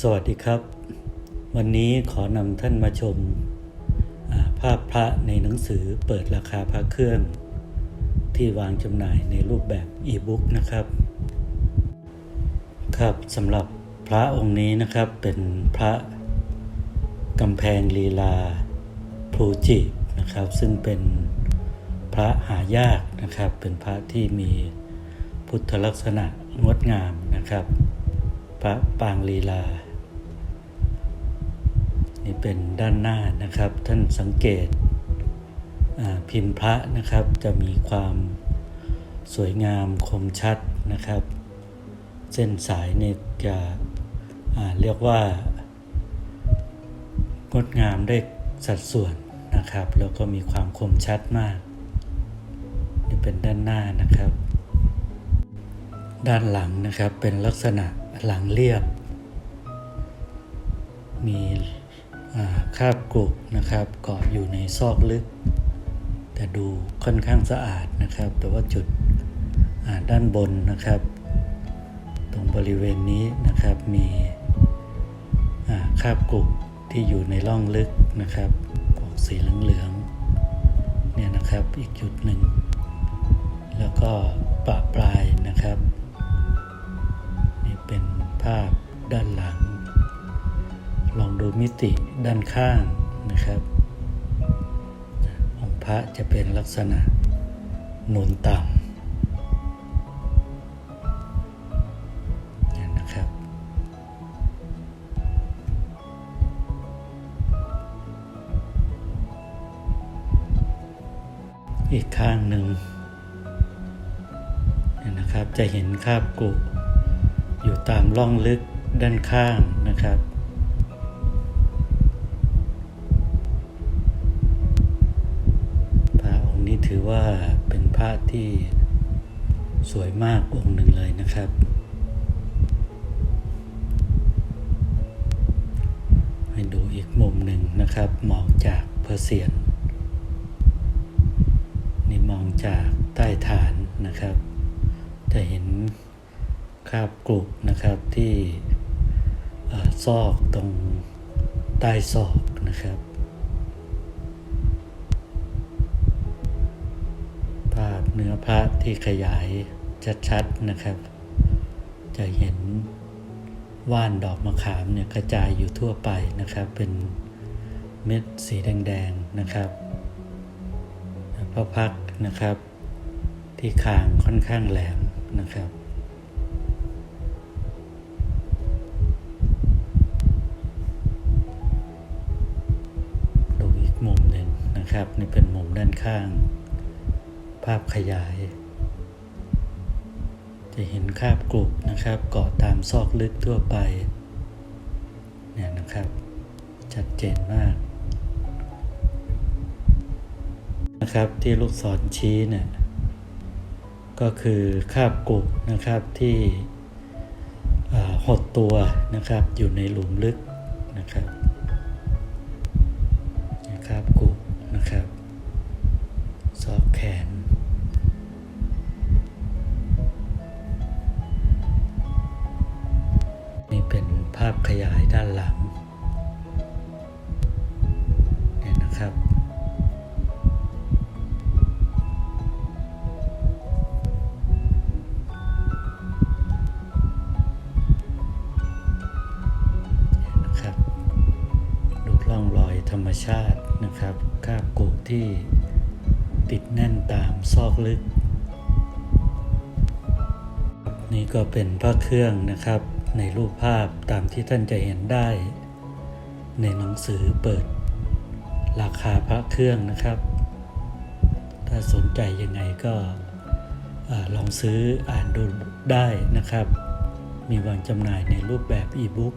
สวัสดีครับ วันนี้ขอนำท่านมาชมาภาพพระในหนังสือเปิดราคาพระเครื่อง ที่วางจำหน่ายในรูปแบบอีบุ๊กนะครับ ครับสำหรับพระองค์นี้นะครับเป็นพระกำแพงลีลาพลูจินะครับ ซึ่งเป็นพระหายากนะครับ เป็นพระที่มีพุทธลักษณะงดงามนะครับ พระปางลีลา นี่เป็นด้านหน้านะครับ ท่านสังเกตพิมพ์พระนะครับจะมีความสวยงามคมชัดนะครับ เส้นสายเนี่ยจะเรียกว่างดงามได้สัดส่วนนะครับ แล้วก็มีความคมชัดมาก นี่เป็นด้านหน้านะครับ ด้านหลังนะครับเป็นลักษณะหลังเรียบ มี คาบกรุนะครับเกาะอยู่ในซอกลึก แต่ดูค่อนข้างสะอาดนะครับ แต่ว่าจุดด้านบนนะครับ ตรงบริเวณนี้นะครับมีคาบกรุที่อยู่ในร่องลึกนะครับออกสีเหลืองๆเนี่ยนะครับอีกจุดหนึ่ง แล้วก็ปะปลาย มิติด้านข้างนะครับ องค์พระจะเป็นลักษณะหนุนต่ำนี่นะครับ อีกข้างหนึ่งนี่นะครับจะเห็นคาบกุอยู่ตามร่องลึกด้านข้างนะครับ ถือว่าเป็นพระที่สวยมากองค์หนึ่งเลยนะครับ ให้ดูอีกมุมหนึ่งนะครับ มองจากเพอร์เซียน นี่มองจากใต้ฐานนะครับ จะเห็นคราบกรุนะครับที่ซอกตรงใต้ศอกนะครับ เนื้อพระที่ขยายชัดๆนะครับ จะเห็นว่านดอกมะขามเนี่ยกระจายอยู่ทั่วไปนะครับ เป็นเม็ดสีแดงๆนะครับพระพักนะครับ ที่คางค่อนข้างแหลมนะครับดูอีกมุมหนึ่งนะครับ นี่เป็นมุมด้านข้าง ภาพขยาย จะเห็นคราบกรุบนะครับเกาะตามซอกลึกทั่วไปเนี่ยนะครับ ชัดเจนมากนะครับที่ลูกศรชี้เนี่ยก็คือคราบกรุบนะครับที่หดตัวนะครับอยู่ในหลุมลึกนะครับ เป็นภาพขยายด้านหลังเนี่ยนะครับครับ ดูร่องรอยธรรมชาตินะครับคาบกรุที่ติดแน่นตามซอกลึก นี่ก็เป็นพระเครื่องนะครับ ในรูปภาพตามที่ท่านจะเห็นได้ ในหนังสือเปิด ราคาพระเครื่องนะครับ ถ้าสนใจยังไงก็ลองซื้ออ่านดูได้นะครับ มีวางจำหน่ายในรูปแบบอีบุ๊ก